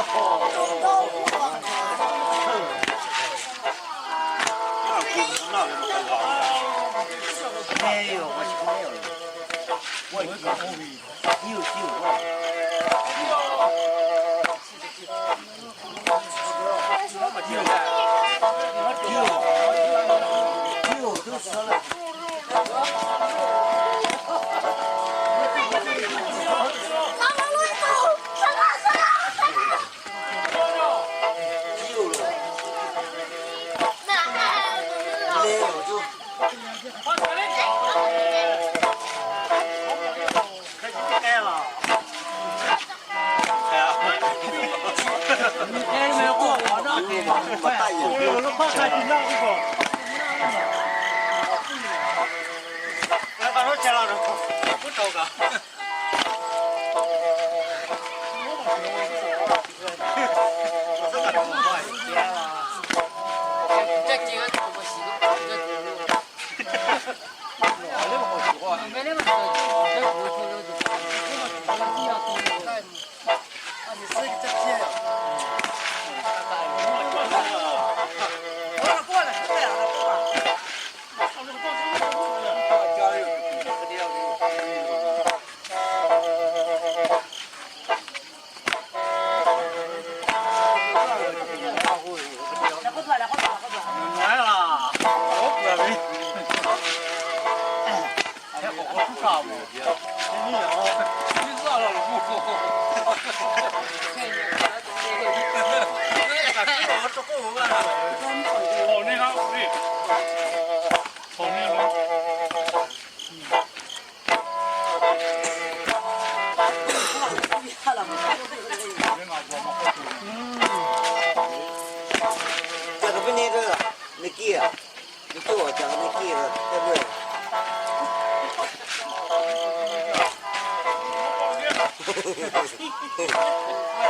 没有，没有，没有，没有，有有。哎呦！就，快进来！快进来！快进来！开心太了。哎呀！哈哈哈！你太没酷了，我呢？我太硬了。我怕太硬了，我。那到时候切了就，不照了。Ó, envenenador. ผมนี่ครับนี่ผมนี่ครับจากไปนี่ด้วยนิกกี้อ่ะนิกกี้ออกจากนิกกี้แล้วได้ด้วย Gracias.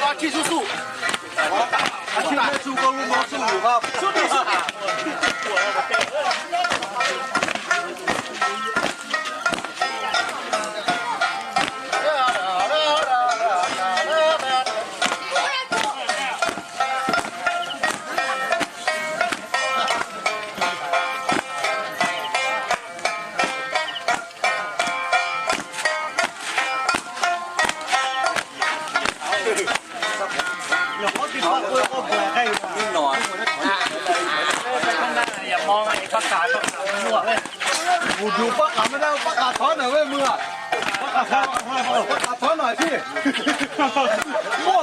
રાખીશું શું શું શું કહું શું นิ่งหนอนอย่ามองไอ้ประกาศประกาศมั่วเลยอยู่ประกาศไม่ได้ประกาศถอนหน่อยเว้ยมือประกาถอนหน่อยพี่มั่ว